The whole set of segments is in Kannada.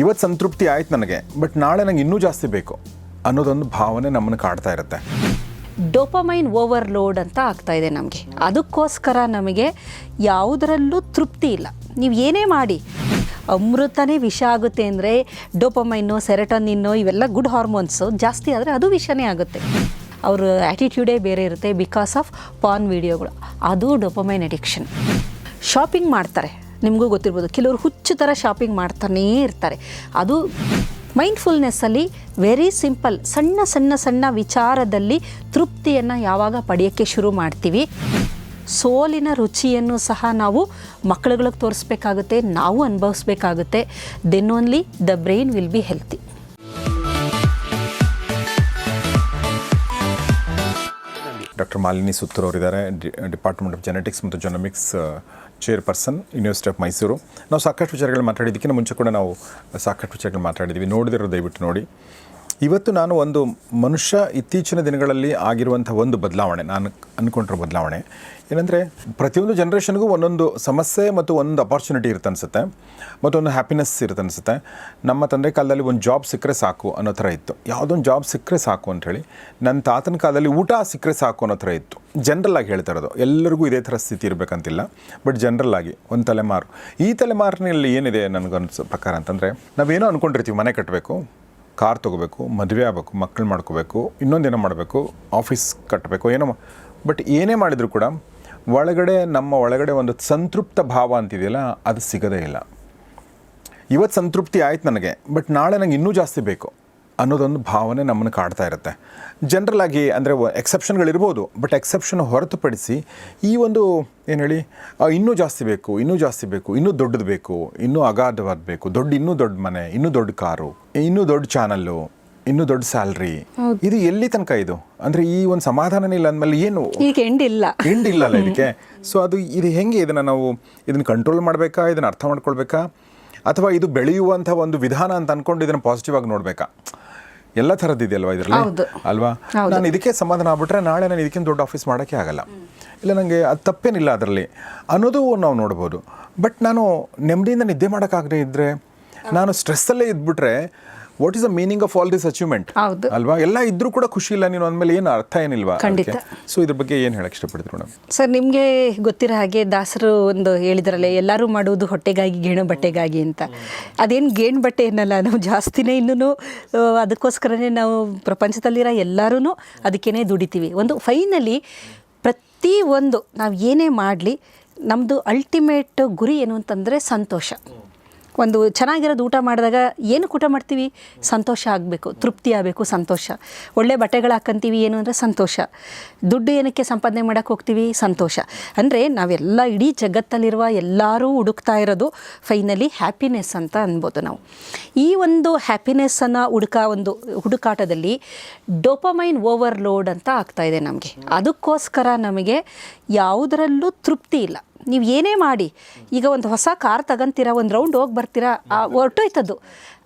ಇವತ್ತು ಸಂತೃಪ್ತಿ ಆಯ್ತು ನನಗೆ ಬಟ್ ನಾಳೆ ನಂಗೆ ಇನ್ನೂ ಜಾಸ್ತಿ ಬೇಕು ಅನ್ನೋದೊಂದು ಭಾವನೆ ನಮ್ಮನ್ನು ಕಾಡ್ತಾ ಇರುತ್ತೆ. ಡೋಪಮೈನ್ ಓವರ್ಲೋಡ್ ಅಂತ ಆಗ್ತಾ ಇದೆ ನಮಗೆ. ಅದಕ್ಕೋಸ್ಕರ ನಮಗೆ ಯಾವುದರಲ್ಲೂ ತೃಪ್ತಿ ಇಲ್ಲ. ನೀವು ಏನೇ ಮಾಡಿ, ಅಮೃತನೇ ವಿಷ ಆಗುತ್ತೆ ಅಂದರೆ ಡೋಪಮೈನು, ಸೆರೆಟನಿನ್ನು, ಇವೆಲ್ಲ ಗುಡ್ ಹಾರ್ಮೋನ್ಸು ಜಾಸ್ತಿ ಆದರೆ ಅದು ವಿಷನೇ ಆಗುತ್ತೆ. ಅವ್ರ ಆ್ಯಟಿಟ್ಯೂಡೇ ಬೇರೆ ಇರುತ್ತೆ ಬಿಕಾಸ್ ಆಫ್ ಪಾನ್ ವೀಡಿಯೋಗಳು ಅದು ಡೋಪಮೈನ್ ಅಡಿಕ್ಷನ್ ಶಾಪಿಂಗ್ ಮಾಡ್ತಾರೆ. ನಿಮಗೂ ಗೊತ್ತಿರ್ಬೋದು. ಕೆಲವರು ಹುಚ್ಚು ಥರ ಶಾಪಿಂಗ್ ಮಾಡ್ತಾನೇ ಇರ್ತಾರೆ. ಅದು ಮೈಂಡ್ಫುಲ್ನೆಸ್ಸಲ್ಲಿ ವೆರಿ ಸಿಂಪಲ್ ಸಣ್ಣ ಸಣ್ಣ ಸಣ್ಣ ವಿಚಾರದಲ್ಲಿ ತೃಪ್ತಿಯನ್ನು ಯಾವಾಗ ಪಡೆಯೋಕ್ಕೆ ಶುರು ಮಾಡ್ತೀವಿ. ಸೋಲಿನ ರುಚಿಯನ್ನು ಸಹ ನಾವು ಮಕ್ಕಳುಗಳಿಗೆ ತೋರಿಸ್ಬೇಕಾಗುತ್ತೆ, ನಾವು ಅನುಭವಿಸ್ಬೇಕಾಗುತ್ತೆ. Then only the brain will be healthy doctor Malini Suttur ಅವರಿದ್ದಾರೆ. ಡಿಪಾರ್ಟ್ಮೆಂಟ್ ಆಫ್ ಜೆನೆಟಿಕ್ಸ್ ಮತ್ತು genomics chairperson university of Mysuru ನಾವು ಸಾಕಷ್ಟು ವಿಚಾರಗಳು ಮಾತಾಡಿದ್ದಕ್ಕಿಂತ ಮುಂಚೆ ಕೂಡ ನಾವು, ಸಾಕಷ್ಟು ವಿಚಾರಗಳು ಮಾತಾಡಿದ್ದೀವಿ. ನೋಡಿದಿರೋ ದಯವಿಟ್ಟು ನೋಡಿ. ಇವತ್ತು ನಾನು ಒಂದು ಮನುಷ್ಯ ಇತ್ತೀಚಿನ ದಿನಗಳಲ್ಲಿ ಆಗಿರುವಂಥ ಒಂದು ಬದಲಾವಣೆ, ನಾನು ಅಂದ್ಕೊಂಡಿರೋ ಬದಲಾವಣೆ. ಏನಂದರೆ, ಪ್ರತಿಯೊಂದು ಜನ್ರೇಷನ್ಗೂ ಒಂದೊಂದು ಸಮಸ್ಯೆ ಮತ್ತು ಒಂದು ಅಪಾರ್ಚುನಿಟಿ ಇರುತ್ತೆ ಅನಿಸುತ್ತೆ. ಮತ್ತು ಒಂದು ಹ್ಯಾಪಿನೆಸ್ ಇರುತ್ತೆ ಅನಿಸುತ್ತೆ. ನಮ್ಮ ತಂದೆ ಕಾಲದಲ್ಲಿ ಒಂದು ಜಾಬ್ ಸಿಕ್ಕರೆ ಸಾಕು ಅನ್ನೋ ಥರ ಇತ್ತು. ಯಾವುದೊಂದು ಜಾಬ್ ಸಿಕ್ಕರೆ ಸಾಕು ಅಂಥೇಳಿ ನನ್ನ ತಾತನ ಕಾಲದಲ್ಲಿ ಊಟ ಸಿಕ್ಕರೆ ಸಾಕು ಅನ್ನೋ ಥರ ಇತ್ತು. ಜನರಲ್ಲಾಗಿ ಹೇಳ್ತಾ ಇರೋದು. ಎಲ್ಲರಿಗೂ ಇದೇ ಥರ ಸ್ಥಿತಿ ಇರಬೇಕಂತಿಲ್ಲ. ಬಟ್ ಜನರಲ್ಲಾಗಿ ಒಂದು ತಲೆಮಾರು. ಈ ತಲೆಮಾರಿನಲ್ಲಿ ಏನಿದೆ ನನಗನ್ಸೋ ಪ್ರಕಾರ ಅಂತಂದರೆ, ನಾವೇನೋ ಅಂದ್ಕೊಂಡಿರ್ತೀವಿ ಮನೆ ಕಟ್ಟಬೇಕು ಕಾರ್ ತೊಗೋಬೇಕು, ಮದುವೆ ಆಗಬೇಕು ಮಕ್ಕಳು ಮಾಡ್ಕೋಬೇಕು ಇನ್ನೊಂದೇನೋ ಮಾಡಬೇಕು ಆಫೀಸ್ ಕಟ್ಟಬೇಕು ಏನೋ ಬಟ್ ಏನೇ ಮಾಡಿದರೂ ಕೂಡ ಒಳಗಡೆ, ನಮ್ಮ ಒಳಗಡೆ ಒಂದು ಸಂತೃಪ್ತ ಭಾವ ಅಂತಿದೆಯಲ್ಲ, ಅದು ಸಿಗೋದೇ ಇಲ್ಲ. ಇವತ್ತು ಸಂತೃಪ್ತಿ ಆಯ್ತು ನನಗೆ ಬಟ್ ನಾಳೆ ನನಗೆ ಇನ್ನೂ ಜಾಸ್ತಿ ಬೇಕು. ಅನ್ನೋದೊಂದು ಭಾವನೆ ನಮ್ಮನ್ನು ಕಾಡ್ತಾ ಇರುತ್ತೆ. ಜನರಲ್ ಆಗಿ ಅಂದರೆ ಎಕ್ಸೆಪ್ಷನ್ಗಳಿರ್ಬೋದು ಬಟ್ ಎಕ್ಸೆಪ್ಷನ್ ಹೊರತುಪಡಿಸಿ ಈ ಒಂದು ಏನು ಹೇಳಿ ಇನ್ನೂ ಜಾಸ್ತಿ ಬೇಕು ಇನ್ನೂ ಜಾಸ್ತಿ ಬೇಕು ಇನ್ನೂ ದೊಡ್ಡದು ಬೇಕು ಇನ್ನೂ ಅಗಾಧವಾದ ಬೇಕು ದೊಡ್ಡ ಇನ್ನೂ ದೊಡ್ಡ ಮನೆ ಇನ್ನೂ ದೊಡ್ಡ ಕಾರು ಇನ್ನೂ ದೊಡ್ಡ ಚಾನಲ್ಲು ಇನ್ನೂ ದೊಡ್ಡ ಸ್ಯಾಲ್ರಿ. ಇದು ಎಲ್ಲಿ ತನಕ ಇದು? ಅಂದರೆ ಈ ಒಂದು ಸಮಾಧಾನನೇ ಇಲ್ಲ ಅಂದಮೇಲೆ ಏನು? ಈಗ ಎಂಡ್ ಇಲ್ಲ. ಎಂಡ್ ಇಲ್ಲಲ್ಲ ಇದಕ್ಕೆ? ಸೊ ಅದು ಇದು ಹೆಂಗೆ ಇದನ್ನು ನಾವು ಇದನ್ನು ಕಂಟ್ರೋಲ್ ಮಾಡಬೇಕಾ ಇದನ್ನು ಅರ್ಥ ಮಾಡ್ಕೊಳ್ಬೇಕಾ ಅಥವಾ ಇದು ಬೆಳೆಯುವಂಥ ಒಂದು ವಿಧಾನ ಅಂತ ಅಂದ್ಕೊಂಡು ಇದನ್ನು ಪಾಸಿಟಿವ್ ಆಗಿ ನೋಡಬೇಕಾ? ಎಲ್ಲ ಥರದ್ದು ಇದೆಯಲ್ವಾ ಇದರಲ್ಲಿ? ಹೌದು. ಅಲ್ವಾ? ನಾನು ಇದಕ್ಕೆ ಸಮಾಧಾನ ಆಗ್ಬಿಟ್ರೆ ನಾಳೆ ನಾನು ಇದಕ್ಕಿಂತ ದೊಡ್ಡ ಆಫೀಸ್ ಮಾಡೋಕ್ಕೆ ಆಗಲ್ಲ. ಇಲ್ಲ ನನಗೆ ಅದು ತಪ್ಪೇನಿಲ್ಲ ಅದರಲ್ಲಿ. ಅನ್ನೋದು ನಾವು ನೋಡ್ಬೋದು. ಬಟ್ ನಾನು ನೆಮ್ಮದಿಯಿಂದ ನಿದ್ದೆ ಮಾಡೋಕ್ಕಾಗದೇ ಇದ್ದರೆ ನಾನು ಸ್ಟ್ರೆಸ್ಸಲ್ಲೇ ಇದ್ಬಿಟ್ರೆ what is the meaning of all this achievement ಹೌದು. ಅಲ್ವಾ? ಎಲ್ಲ ಇದ್ರೂ ಕೂಡ ಖುಷಿ ಇಲ್ಲ ನೀನು ಅಂದಮೇಲೆ ಏನು ಅರ್ಥ ಏನಿಲ್ವಾ? ಖಂಡಿತ. ಸೊ ಇದ್ರ ಬಗ್ಗೆ ಏನು ಹೇಳಕ್ಕೆ ಇಷ್ಟಪಡ್ತೀರಿ ಮೇಡಮ್ ಸರ್ ನಿಮಗೆ ಗೊತ್ತಿರೋ ಹಾಗೆ ದಾಸರು ಒಂದು ಹೇಳಿದ್ರಲ್ಲ ಎಲ್ಲರೂ ಮಾಡುವುದು ಹೊಟ್ಟೆಗಾಗಿ ಗೇಣು ಬಟ್ಟೆಗಾಗಿ ಅಂತ. ಅದೇನು ಗೇಣು ಬಟ್ಟೆ ಏನಲ್ಲ ನಾವು ಜಾಸ್ತಿನೇ ಇನ್ನೂ ಅದಕ್ಕೋಸ್ಕರನೇ ನಾವು ಪ್ರಪಂಚದಲ್ಲಿರೋ ಎಲ್ಲರೂ ಅದಕ್ಕೇನೆ ದುಡಿತೀವಿ. ಒಂದು ಫೈನಲಿ ಪ್ರತಿ ಒಂದು ನಾವು ಏನೇ ಮಾಡಲಿ ನಮ್ಮದು ಅಲ್ಟಿಮೇಟ್ ಗುರಿ ಏನು ಅಂತಂದರೆ ಸಂತೋಷ. ಒಂದು ಚೆನ್ನಾಗಿರೋದು ಊಟ ಮಾಡಿದಾಗ ಏನಕ್ಕೆ ಊಟ ಮಾಡ್ತೀವಿ? ಸಂತೋಷ ಆಗಬೇಕು, ತೃಪ್ತಿ ಆಗಬೇಕು, ಸಂತೋಷ. ಒಳ್ಳೆ ಬಟ್ಟೆಗಳು ಹಾಕ್ಕಂತೀವಿ ಏನು ಅಂದರೆ ಸಂತೋಷ. ದುಡ್ಡು ಏನಕ್ಕೆ ಸಂಪಾದನೆ ಮಾಡೋಕ್ಕೆ ಹೋಗ್ತೀವಿ? ಸಂತೋಷ. ಅಂದರೆ ನಾವೆಲ್ಲ ಇಡೀ ಜಗತ್ತಲ್ಲಿರುವ ಎಲ್ಲರೂ ಹುಡುಕ್ತಾ ಇರೋದು ಫೈನಲಿ ಹ್ಯಾಪಿನೆಸ್ ಅಂತ ಅನ್ಬೋದು ನಾವು. ಈ ಒಂದು ಹ್ಯಾಪಿನೆಸ್ಸನ್ನು ಹುಡುಕ ಒಂದು ಹುಡುಕಾಟದಲ್ಲಿ ಡೋಪಮೈನ್ ಓವರ್ಲೋಡ್ ಅಂತ ಆಗ್ತಾ ಇದೆ ನಮಗೆ. ಅದಕ್ಕೋಸ್ಕರ ನಮಗೆ ಯಾವುದರಲ್ಲೂ ತೃಪ್ತಿ ಇಲ್ಲ. ನೀವು ಏನೇ ಮಾಡಿ ಈಗ ಒಂದು ಹೊಸ ಕಾರ್ ತಗೊಂತೀರಾ ಒಂದು ರೌಂಡ್ ಹೋಗಿ ಬರ್ತೀರಾ ಆ ಹೊರಟೋಯ್ತದ್ದು.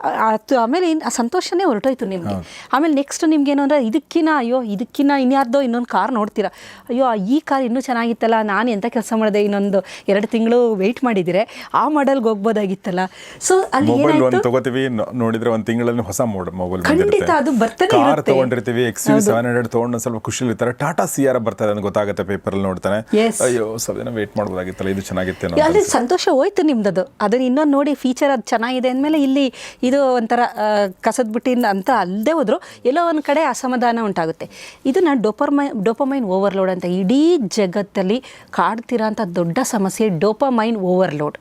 ಆ- ಆಮೇಲೆ ಇನ್ನು ಆ ಸಂತೋಷನೇ ಹೊರಟೋಯ್ತು ನಿಮಗೆ. ಆಮೇಲೆ ನೆಕ್ಸ್ಟ್ ನಿಮ್ಗೇನು ಅಂದರೆ ಇದಕ್ಕಿನ ಅಯ್ಯೋ ಇದಕ್ಕಿನ್ನ ಇನ್ಯಾರ್ದೋ ಇನ್ನೊಂದು ಕಾರ್ ನೋಡ್ತೀರಾ? ಅಯ್ಯೋ ಈ ಕಾರ್ ಇನ್ನೂ ಚೆನ್ನಾಗಿತ್ತಲ್ಲ ನಾನು ಎಂಥ ಕೆಲಸ ಮಾಡಿದೆ? ಇನ್ನೊಂದು ಎರಡು ತಿಂಗಳು ವೆಯ್ಟ್ ಮಾಡಿದರೆ. ಆ ಮಾಡಲ್ಗೆ ಹೋಗ್ಬೋದಾಗಿತ್ತಲ್ಲ. ಸೊ ಅಲ್ಲಿ ಏನಾಯ್ತು? ತಗೋತೀವಿ ನೋಡಿದ್ರೆ ಒಂದು ತಿಂಗಳಲ್ಲಿ ಹೊಸ ಮೊಬೈಲ್ ಖಂಡಿತ, ಅದು ಬರ್ತಾನೆ ಕಾರ್ ತಗೊಂಡಿರ್ತೀವಿ ಎಕ್ಸ್ ಯು ಸೆವೆನ್ ಹಂಡ್ರೆಡ್ ತಗೊಂಡು ಸ್ವಲ್ಪ ಖುಷಿ ಇರ್ತಾರೆ. ಟಾಟಾ ಸಿ ಆರ್ ಬರ್ತಾರೆ ಅಂತ ಗೊತ್ತಾಗುತ್ತೆ ಪೇಪರ್ ಅಲ್ಲಿ ನೋಡ್ತಾನೆ. ಅಯ್ಯೋ ಸ್ವಲ್ಪ ದಿನ ವೇಟ್ ಮಾಡ್ಬೋದಾಗಿತ್ತಲ್ಲ ಇದು ಚೆನ್ನಾಗಿತ್ತು ಅಲ್ಲಿ ಸಂತೋಷ ಹೋಯ್ತು ನಿಮ್ದದು. ಅದನ್ನ ಇನ್ನೊಂದು ನೋಡಿ ಫೀಚರ್ ಅದು ಚೆನ್ನಾಗಿದೆ ಅಂದಮೇಲೆ ಇಲ್ಲಿ ಇದು ಒಂಥರ ಕಸದ ಬುಟ್ಟಿನ ಅಂತ ಅಲ್ಲದೆ ಹೋದರೂ ಎಲ್ಲೋ ಒಂದು ಕಡೆ ಅಸಮಾಧಾನ ಉಂಟಾಗುತ್ತೆ. ಇದನ್ನು ಡೋಪರ್ಮೈ ಡೋಪಮೈನ್ ಓವರ್ಲೋಡ್ ಅಂತ ಇಡೀ ಜಗತ್ತಲ್ಲಿ ಕಾಡ್ತಿರೋಂಥ ದೊಡ್ಡ ಸಮಸ್ಯೆ ಡೋಪಮೈನ್ ಓವರ್ಲೋಡ್.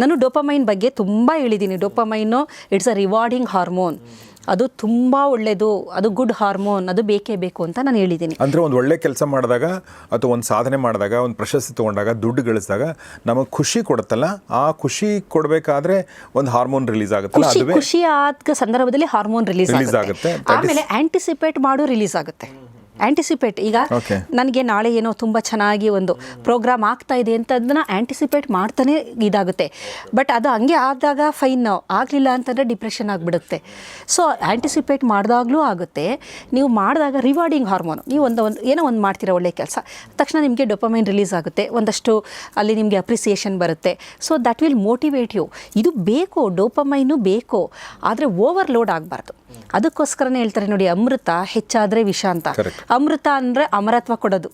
ನಾನು ಡೋಪಮೈನ್ ಬಗ್ಗೆ ತುಂಬ ಹೇಳಿದ್ದೀನಿ. Dopamine, it's a rewarding hormone. ಅದು ತುಂಬ ಒಳ್ಳೆಯದು ಅದು ಗುಡ್ ಹಾರ್ಮೋನ್ ಅದು ಬೇಕೇ ಬೇಕು ಅಂತ ನಾನು ಹೇಳಿದ್ದೀನಿ. ಅಂದ್ರೆ ಒಂದು ಒಳ್ಳೆ ಕೆಲಸ ಮಾಡಿದಾಗ ಅಥವಾ ಒಂದು ಸಾಧನೆ ಮಾಡಿದಾಗ ಒಂದು ಪ್ರಶಸ್ತಿ ತಗೊಂಡಾಗ ದುಡ್ಡು ಗಳಿಸಿದಾಗ ನಮಗೆ ಖುಷಿ ಕೊಡುತ್ತಲ್ಲ ಆ ಖುಷಿ ಕೊಡಬೇಕಾದ್ರೆ ಒಂದು ಹಾರ್ಮೋನ್ ರಿಲೀಸ್ ಆಗುತ್ತೆ ಖುಷಿ ಆದ ಸಂದರ್ಭದಲ್ಲಿ ಹಾರ್ಮೋನ್ ರಿಲೀಸ್ ಆಗುತ್ತೆ. ಆಮೇಲೆ ಆಂಟಿಸಿಪೇಟ್ ಮಾಡು ರಿಲೀಸ್ ಆಗುತ್ತೆ. ಆ್ಯಂಟಿಸಿಪೇಟ್ ಈಗ ನನಗೆ ನಾಳೆ ಏನೋ ತುಂಬ ಚೆನ್ನಾಗಿ ಒಂದು ಪ್ರೋಗ್ರಾಮ್ ಆಗ್ತಾ ಇದೆ ಅಂತ ಅದನ್ನ ಆ್ಯಂಟಿಸಿಪೇಟ್ ಮಾಡ್ತಾನೆ ಇದಾಗುತ್ತೆ. ಬಟ್ ಅದು ಹಂಗೆ ಆದಾಗ ಫೈನ್ ಆಗಲಿಲ್ಲ ಅಂತಂದರೆ ಡಿಪ್ರೆಷನ್ ಆಗಿಬಿಡುತ್ತೆ. ಸೊ ಆ್ಯಂಟಿಸಿಪೇಟ್ ಮಾಡಿದಾಗಲೂ ಆಗುತ್ತೆ. ನೀವು ಮಾಡಿದಾಗ ರಿವಾರ್ಡಿಂಗ್ ಹಾರ್ಮೋನು ನೀವು ಒಂದು ಒಂದು ಏನೋ ಒಂದು ಮಾಡ್ತೀರಾ ಒಳ್ಳೆ ಕೆಲಸ. ತಕ್ಷಣ ನಿಮಗೆ ಡೊಪಮೈನ್ ರಿಲೀಸ್ ಆಗುತ್ತೆ. ಒಂದಷ್ಟು ಅಲ್ಲಿ ನಿಮಗೆ ಅಪ್ರಿಸಿಯೇಷನ್ ಬರುತ್ತೆ. So that will motivate you ಇದು ಬೇಕು ಡೋಪಮೈನು ಬೇಕು ಆದರೆ ಓವರ್ಲೋಡ್ ಆಗಬಾರ್ದು. ಅದಕ್ಕೋಸ್ಕರನೇ ಹೇಳ್ತಾರೆ ನೋಡಿ ಅಮೃತ ಹೆಚ್ಚಾದರೆ ವಿಷ ಅಂತ. ಅಮೃತ ಅಂದರೆ ಅಮರತ್ವ ಕೊಡೋದು.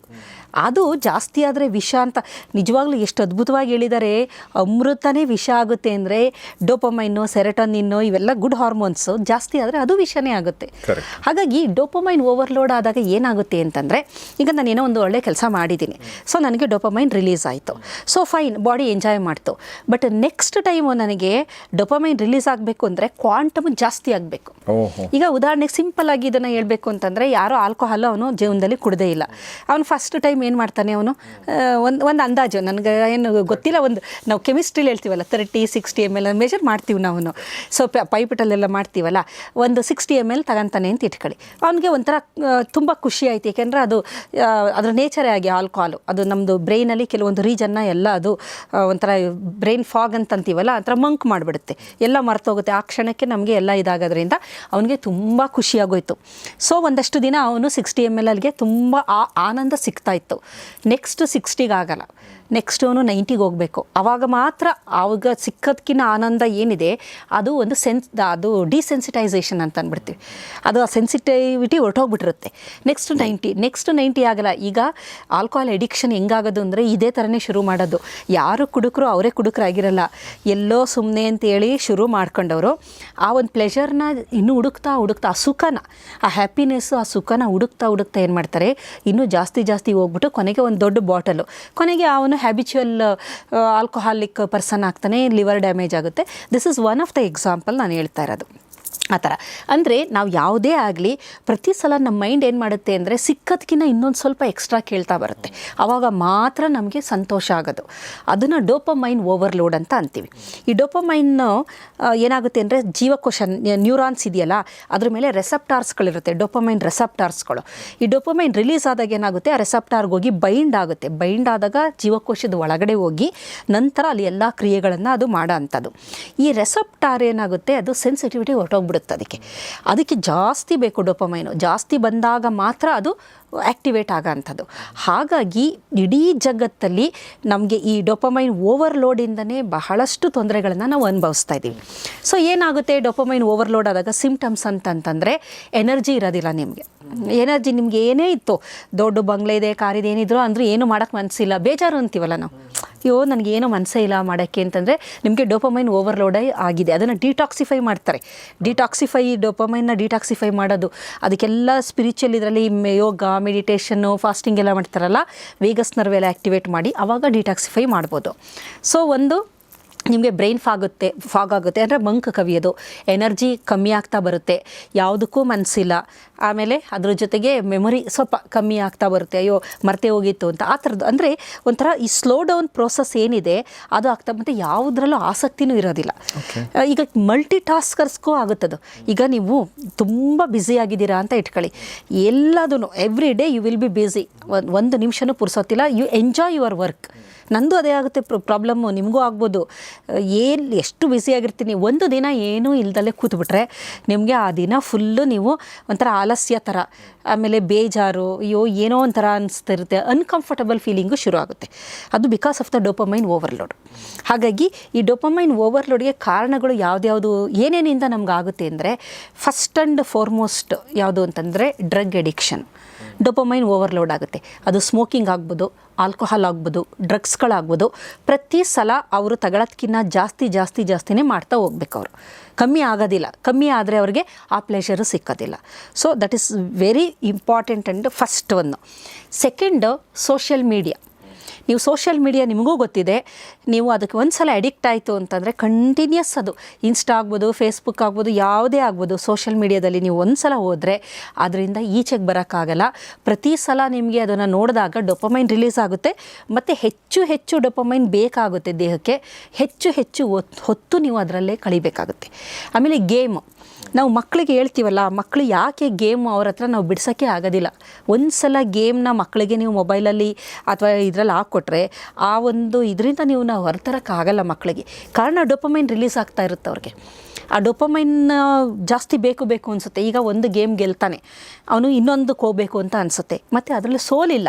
ಅದು ಜಾಸ್ತಿ ಆದರೆ ವಿಷ ಅಂತ ನಿಜವಾಗ್ಲೂ ಎಷ್ಟು ಅದ್ಭುತವಾಗಿ ಹೇಳಿದ್ದಾರೆ ಅಮೃತನೇ ವಿಷ ಆಗುತ್ತೆ ಅಂದರೆ ಡೋಪಮೈನು ಸೆರೆಟನಿನ್ನು ಇವೆಲ್ಲ ಗುಡ್ ಹಾರ್ಮೋನ್ಸು ಜಾಸ್ತಿ ಆದರೆ ಅದು ವಿಷನೇ ಆಗುತ್ತೆ. ಹಾಗಾಗಿ ಡೋಪಮೈನ್ ಓವರ್ಲೋಡ್ ಆದಾಗ ಏನಾಗುತ್ತೆ ಅಂತಂದರೆ ಈಗ ನಾನು ಏನೋ ಒಂದು ಒಳ್ಳೆ ಕೆಲಸ ಮಾಡಿದ್ದೀನಿ. ಸೊ ನನಗೆ ಡೋಪಮೈನ್ ರಿಲೀಸ್ ಆಯಿತು. ಸೊ ಫೈನ್ ಬಾಡಿ ಎಂಜಾಯ್ ಮಾಡ್ತು. ಬಟ್ ನೆಕ್ಸ್ಟ್ ಟೈಮು ನನಗೆ ಡೋಪಮೈನ್ ರಿಲೀಸ್ ಆಗಬೇಕು ಅಂದರೆ ಕ್ವಾಂಟಮ್ ಜಾಸ್ತಿ ಆಗಬೇಕು. ಈಗ ಉದಾಹರಣೆಗೆ ಸಿಂಪಲ್ ಆಗಿ ಇದನ್ನು ಹೇಳಬೇಕು ಅಂತಂದರೆ ಯಾರೋ ಆಲ್ಕೋಹಾಲ್ ಅವನು ಜೀವನದಲ್ಲಿ ಕುಡದೇ ಇಲ್ಲ. ಅವನು ಫಸ್ಟ್ ಟೈಮ್ ಏನು ಮಾಡ್ತಾನೆ ಅವನು? ಒಂದು ಒಂದು ಅಂದಾಜು. ನನಗೆ ಏನು ಗೊತ್ತಿಲ್ಲ, ಒಂದು ನಾವು ಕೆಮಿಸ್ಟ್ರಿಲಿ ಹೇಳ್ತೀವಲ್ಲ thirty sixty M L measure ಮಾಡ್ತೀವಿ ನಾವು ಸೊ ಪೈಪಿಟಲ್ಲೆಲ್ಲ ಮಾಡ್ತೀವಲ್ಲ, ಒಂದು ಸಿಕ್ಸ್ಟಿ ಎಂ ಎಲ್ ತಗೊಂತಾನೆ ಅಂತ ಇಟ್ಕೊಳ್ಳಿ. ಅವನಿಗೆ ಒಂಥರ ತುಂಬ ಖುಷಿ ಆಯ್ತು. ಏಕೆಂದರೆ ಅದು ಅದರ ನೇಚರೇ ಆಗಿ ಆಲ್ಕೋಹಾಲ್ ಅದು ನಮ್ಮದು ಬ್ರೈನಲ್ಲಿ ಕೆಲವೊಂದು ರೀಜನ್ನ ಎಲ್ಲ ಅದು ಒಂಥರ ಬ್ರೈನ್ ಫಾಗ್ ಅಂತ ಅಂತೀವಲ್ಲ ಆ ಥರ ಮಂಕ್ ಮಾಡಿಬಿಡುತ್ತೆ. ಎಲ್ಲ ಮರ್ತೋಗುತ್ತೆ. ಆ ಕ್ಷಣಕ್ಕೆ ನಮಗೆ ಎಲ್ಲ ಇದಾಗೋದ್ರಿಂದ ಅವನಿಗೆ ತುಂಬ ಖುಷಿಯಾಗೋಯ್ತು ಸೊ ಒಂದಷ್ಟು ದಿನ ಅವನು ಸಿಕ್ಸ್ಟಿ ಎಂ ಎಲ್ ಎಲ್ಗೆ ತುಂಬ ಆ ಆನಂದ ಸಿಗ್ತಾ ಇತ್ತು. ನೆಕ್ಸ್ಟ್ ಸಿಕ್ಸ್ಟಿಗೆ ಆಗಲ್ಲ. ನೆಕ್ಸ್ಟ್ ಅವನು ನೈಂಟಿಗೆ ಹೋಗಬೇಕು. ಆವಾಗ ಮಾತ್ರ ಆವಾಗ ಸಿಕ್ಕದಕ್ಕಿಂತ ಆನಂದ ಏನಿದೆ, ಅದು ಒಂದು ಸೆನ್ಸ್ ಅದು ಡಿಸೆನ್ಸಿಟೈಸೇಷನ್ ಅಂತ ಅಂದ್ಬಿಡ್ತೀವಿ ಅದು ಆ ಸೆನ್ಸಿಟಿವಿಟಿ ಹೊರಟೋಗ್ಬಿಟ್ಟಿರುತ್ತೆ. ನೆಕ್ಸ್ಟ್ ನೈಂಟಿ ನೆಕ್ಸ್ಟ್ ನೈಂಟಿ ಆಗಲ್ಲ. ಈಗ ಆಲ್ಕೋಹಾಲ್ ಎಡಿಕ್ಷನ್ ಹೆಂಗಾಗೋದು ಅಂದರೆ ಇದೇ ಥರನೇ ಶುರು ಮಾಡೋದು. ಯಾರು ಕುಡುಕರು ಅವರೇ ಕುಡುಕರಾಗಿರಲ್ಲ. ಎಲ್ಲೋ ಸುಮ್ಮನೆ ಅಂತೇಳಿ ಶುರು ಮಾಡ್ಕೊಂಡವರು. ಆ ಒಂದು ಪ್ಲೆಷರ್ನ ಇನ್ನೂ ಹುಡುಕ್ತಾ ಹುಡುಕ್ತಾ, ಆ ಸುಖನ, ಆ ಹ್ಯಾಪಿನೆಸ್ಸು ಆ ಸುಖನ ಹುಡುಕ್ತಾ ಹುಡುಕ್ತಾ ಏನು ಮಾಡ್ತಾರೆ? ಇನ್ನೂ ಜಾಸ್ತಿ ಜಾಸ್ತಿ ಹೋಗ್ಬಿಟ್ಟು ಕೊನೆಗೆ ಒಂದು ದೊಡ್ಡ ಬಾಟಲು ಕೊನೆಗೆ ಅವನು ಹ್ಯಾಬಿಚುವಲ್ ಆಲ್ಕೋಹಾಲಿಕ್ ಪರ್ಸನ್ ಆಗ್ತಾನೆ ಲಿವರ್ ಡ್ಯಾಮೇಜ್ ಆಗುತ್ತೆ. This is one of the example ನಾನು ಹೇಳ್ತಾ ಇರೋದು. ಆ ಥರ. ಅಂದರೆ ನಾವು ಯಾವುದೇ ಆಗಲಿ ಪ್ರತಿ ಸಲ ನಮ್ಮ ಮೈಂಡ್ ಏನು ಮಾಡುತ್ತೆ ಅಂದರೆ ಸಿಕ್ಕದಕ್ಕಿಂತ ಇನ್ನೊಂದು ಸ್ವಲ್ಪ ಎಕ್ಸ್ಟ್ರಾ ಕೇಳ್ತಾ ಬರುತ್ತೆ. ಆವಾಗ ಮಾತ್ರ ನಮಗೆ ಸಂತೋಷ ಆಗೋದು. ಅದನ್ನು ಡೋಪಮೈನ್ ಓವರ್ಲೋಡ್ ಅಂತ ಅಂತೀವಿ. ಈ ಡೋಪಮೈನ್ ಏನಾಗುತ್ತೆ ಅಂದರೆ ಜೀವಕೋಶ ನ್ಯೂರಾನ್ಸ್ ಇದೆಯಲ್ಲ, ಅದ್ರ ಮೇಲೆ ರೆಸೆಪ್ಟಾರ್ಸ್ಗಳಿರುತ್ತೆ, ಡೋಪಮೈನ್ ರೆಸೆಪ್ಟಾರ್ಸ್ಗಳು. ಈ ಡೋಪಮೈನ್ ರಿಲೀಸ್ ಆದಾಗ ಏನಾಗುತ್ತೆ, ಆ ರೆಸೆಪ್ಟಾರ್ಗೆ ಹೋಗಿ ಬೈಂಡ್ ಆಗುತ್ತೆ. ಬೈಂಡ್ ಆದಾಗ ಜೀವಕೋಶದ ಒಳಗಡೆ ಹೋಗಿ ನಂತರ ಅಲ್ಲಿ ಎಲ್ಲ ಕ್ರಿಯೆಗಳನ್ನು ಅದು ಮಾಡೋ ಅಂಥದ್ದು. ಈ ರೆಸೆಪ್ಟಾರ್ ಏನಾಗುತ್ತೆ, ಅದು ಸೆನ್ಸಿಟಿವಿಟಿ ಹೊರಟೋಗ್ಬಿಡುತ್ತೆ. ಅದಕ್ಕೆ. ಅದಕ್ಕೆ ಜಾಸ್ತಿ ಬೇಕು ಡೊಪಮೈನು. ಜಾಸ್ತಿ ಬಂದಾಗ ಮಾತ್ರ ಅದು ಆ್ಯಕ್ಟಿವೇಟ್ ಆಗೋಂಥದ್ದು. ಹಾಗಾಗಿ ಇಡೀ ಜಗತ್ತಲ್ಲಿ ನಮಗೆ ಈ ಡೊಪಮೈನ್ ಓವರ್ಲೋಡಿಂದನೇ ಬಹಳಷ್ಟು ತೊಂದರೆಗಳನ್ನು ನಾವು ಅನುಭವಿಸ್ತಾ ಇದ್ದೀವಿ. ಸೊ ಏನಾಗುತ್ತೆ ಡೊಪಮೈನ್ ಓವರ್ಲೋಡ್ ಆದಾಗ ಸಿಂಪ್ಟಮ್ಸ್ ಅಂತಂತಂದರೆ ಎನರ್ಜಿ ಇರೋದಿಲ್ಲ ನಿಮಗೆ. ಎನರ್ಜಿ ನಿಮಗೆ ಏನೇ ಇತ್ತು. ದೊಡ್ಡ ಬಂಗ್ಲೆ ಇದೆ, ಕಾರಿದೆ ಏನಿದ್ರು ಅಂದರೂ ಏನು ಮಾಡೋಕ್ಕೆ ಮನಸ್ಸಿಲ್ಲ ಬೇಜಾರು ಅಂತೀವಲ್ಲ ನಾವು. ಅಯ್ಯೋ, ನನಗೇನೋ ಮನಸ್ಸೇ ಇಲ್ಲ ಮಾಡೋಕ್ಕೆ ಅಂತಂದರೆ ನಿಮಗೆ ಡೋಪಮೈನ್ ಓವರ್ಲೋಡ್ ಆಗಿದೆ. ಅದನ್ನು ಡಿಟಾಕ್ಸಿಫೈ ಮಾಡ್ತಾರೆ. ಡಿಟಾಕ್ಸಿಫೈ, ಡೋಪಮೈನ್ನ ಡಿಟಾಕ್ಸಿಫೈ ಮಾಡೋದು. ಅದಕ್ಕೆಲ್ಲ ಸ್ಪಿರಿಚುವಲ್ ಇದರಲ್ಲಿ ಯೋಗ ಮೆಡಿಟೇಷನ್ನು ಫಾಸ್ಟಿಂಗ್ ಎಲ್ಲ ಮಾಡ್ತಾರಲ್ಲ ವೇಗಸ್ ನರ್ವೆಲ್ಲ ಆ್ಯಕ್ಟಿವೇಟ್ ಮಾಡಿ ಅವಾಗ ಡಿಟಾಕ್ಸಿಫೈ ಮಾಡ್ಬೋದು. ಸೊ ಒಂದು ನಿಮಗೆ ಬ್ರೈನ್ ಫಾಗುತ್ತೆ ಫಾಗ್ ಆಗುತ್ತೆ ಅಂದರೆ ಮಂಕ್ ಕವಿಯೋದು. ಎನರ್ಜಿ ಕಮ್ಮಿ ಆಗ್ತಾ ಬರುತ್ತೆ. ಯಾವುದಕ್ಕೂ ಮನಸ್ಸಿಲ್ಲ ಆಮೇಲೆ ಅದ್ರ ಜೊತೆಗೆ ಮೆಮೊರಿ ಸ್ವಲ್ಪ ಕಮ್ಮಿ ಆಗ್ತಾ ಬರುತ್ತೆ. ಅಯ್ಯೋ ಮರ್ತೆ ಹೋಗಿತ್ತು ಅಂತ. ಆ ಥರದ್ದು ಅಂದರೆ ಒಂಥರ ಈ ಸ್ಲೋ ಡೌನ್ ಪ್ರೋಸೆಸ್ ಏನಿದೆ ಅದು ಆಗ್ತಾ ಮತ್ತೆ ಯಾವುದರಲ್ಲೂ ಆಸಕ್ತಿನೂ ಇರೋದಿಲ್ಲ. ಈಗ ಮಲ್ಟಿ ಟಾಸ್ಕರ್ಸ್ಗೂ ಆಗುತ್ತದು ಈಗ ನೀವು ತುಂಬ ಬ್ಯುಸಿ ಆಗಿದ್ದೀರಾ ಅಂತ ಇಟ್ಕೊಳ್ಳಿ. ಎಲ್ಲದೂ every day you will be busy ಒಂದು ನಿಮಿಷನೂ ಪುರ್ಸೋತಿಲ್ಲ. ಯು ಎಂಜಾಯ್ ಯುವರ್ ವರ್ಕ್ ನಂದು ಅದೇ ಆಗುತ್ತೆ ಪ್ರಾಬ್ಲಮ್ಮು ನಿಮಗೂ ಆಗ್ಬೋದು. ಏನು, ಎಷ್ಟು ಬ್ಯುಸಿಯಾಗಿರ್ತೀನಿ ಒಂದು ದಿನ ಏನೂ ಇಲ್ದಲ್ಲೇ ಕೂತ್ಬಿಟ್ರೆ ನಿಮಗೆ ಆ ದಿನ ಫುಲ್ಲು ನೀವು ಒಂಥರ ಆಲಸ್ಯ ಥರ ಆಮೇಲೆ ಬೇಜಾರು, ಅಯ್ಯೋ, ಏನೋ ಒಂಥರ ಅನಿಸ್ತಿರುತ್ತೆ. ಅನ್ಕಂಫರ್ಟಬಲ್ ಫೀಲಿಂಗು ಶುರು ಆಗುತ್ತೆ. ಅದು because of the dopamine overload ಹಾಗಾಗಿ ಈ ಡೋಪಮೈನ್ ಓವರ್ಲೋಡ್ಗೆ ಕಾರಣಗಳು ಯಾವುದ್ಯಾವುದು, ಏನೇನಿಂದ ನಮ್ಗೆ ಆಗುತ್ತೆ ಅಂದರೆ ಫಸ್ಟ್ ಆ್ಯಂಡ್ ಫಾರ್ಮೋಸ್ಟ್ ಯಾವುದು ಅಂತಂದರೆ ಡ್ರಗ್ ಎಡಿಕ್ಷನ್ ಡೊಪಮೈನ್ ಓವರ್ಲೋಡ್ ಆಗುತ್ತೆ. ಅದು ಸ್ಮೋಕಿಂಗ್ ಆಗ್ಬೋದು ಆಲ್ಕೋಹಾಲ್ ಆಗ್ಬೋದು, ಡ್ರಗ್ಸ್ಗಳಾಗ್ಬೋದು, ಪ್ರತಿ ಸಲ ಅವರು ತಗೊಳ್ಳೋದಕ್ಕಿಂತ ಜಾಸ್ತಿ ಜಾಸ್ತಿ ಜಾಸ್ತಿನೇ ಮಾಡ್ತಾ ಹೋಗ್ಬೇಕು ಅವರು. ಕಮ್ಮಿ ಆಗೋದಿಲ್ಲ. ಕಮ್ಮಿ ಆದರೆ ಅವ್ರಿಗೆ ಆ pleasure ಸಿಕ್ಕೋದಿಲ್ಲ. So that is very important and first ಒಂದು ಸೆಕೆಂಡ್ ಸೋಷಿಯಲ್ ಮೀಡಿಯಾ ನೀವು ಸೋಷಿಯಲ್ ಮೀಡಿಯಾ ನಿಮಗೂ ಗೊತ್ತಿದೆ. ನೀವು ಅದಕ್ಕೆ ಒಂದು ಸಲ ಅಡಿಕ್ಟ್ ಆಯಿತು ಅಂತಂದರೆ ಕಂಟಿನ್ಯೂಸ್ ಅದು. ಇನ್ಸ್ಟಾ ಆಗ್ಬೋದು ಫೇಸ್ಬುಕ್ ಆಗ್ಬೋದು, ಯಾವುದೇ ಆಗ್ಬೋದು ಸೋಷಿಯಲ್ ಮೀಡಿಯಾದಲ್ಲಿ ನೀವು ಒಂದು ಸಲ ಹೋದರೆ ಅದರಿಂದ ಈಚೆಗೆ ಬರೋಕ್ಕಾಗಲ್ಲ. ಪ್ರತಿ ಸಲ ನಿಮಗೆ ಅದನ್ನು ನೋಡಿದಾಗ ಡೊಪಮೈನ್ ರಿಲೀಸ್ ಆಗುತ್ತೆ. ಮತ್ತು ಹೆಚ್ಚು ಹೆಚ್ಚು ಡೊಪೊಮೈನ್ ಬೇಕಾಗುತ್ತೆ ದೇಹಕ್ಕೆ. ಹೆಚ್ಚು ಹೆಚ್ಚು ಹೊತ್- ಹೊತ್ತು ನೀವು ಅದರಲ್ಲೇ ಕಳಿಬೇಕಾಗುತ್ತೆ. ಆಮೇಲೆ ಗೇಮ್ ನಾವು ಮಕ್ಕಳಿಗೆ ಹೇಳ್ತೀವಲ್ಲ ಮಕ್ಕಳು ಯಾಕೆ ಗೇಮ್ ಅವ್ರ ಹತ್ರ ನಾವು ಬಿಡ್ಸೋಕ್ಕೆ ಆಗೋದಿಲ್ಲ. ಒಂದು ಸಲ ಗೇಮ್ನ ಮಕ್ಕಳಿಗೆ ನೀವು ಮೊಬೈಲಲ್ಲಿ ಅಥವಾ ಇದರಲ್ಲಿ ಹಾಕ್ಕೊಟ್ರೆ, ಆ ಒಂದು ಇದರಿಂದ ನೀವು ನಾವು ಹೊರತರೋಕ್ಕಾಗಲ್ಲ ಮಕ್ಕಳಿಗೆ ಕಾರಣ ಡೊಪಮೈನ್ ರಿಲೀಸ್ ಆಗ್ತಾ ಇರುತ್ತೆ ಅವ್ರಿಗೆ. ಆ ಡೊಪಮೈನ್ ಜಾಸ್ತಿ ಬೇಕು ಬೇಕು ಅನಿಸುತ್ತೆ. ಈಗ ಒಂದು ಗೇಮ್ ಗೆಲ್ತಾನೆ. ಅವನು ಇನ್ನೊಂದಕ್ಕೆ ಹೋಗಬೇಕು ಅಂತ ಅನಿಸುತ್ತೆ. ಮತ್ತು ಅದರಲ್ಲಿ ಸೋಲಿಲ್ಲ.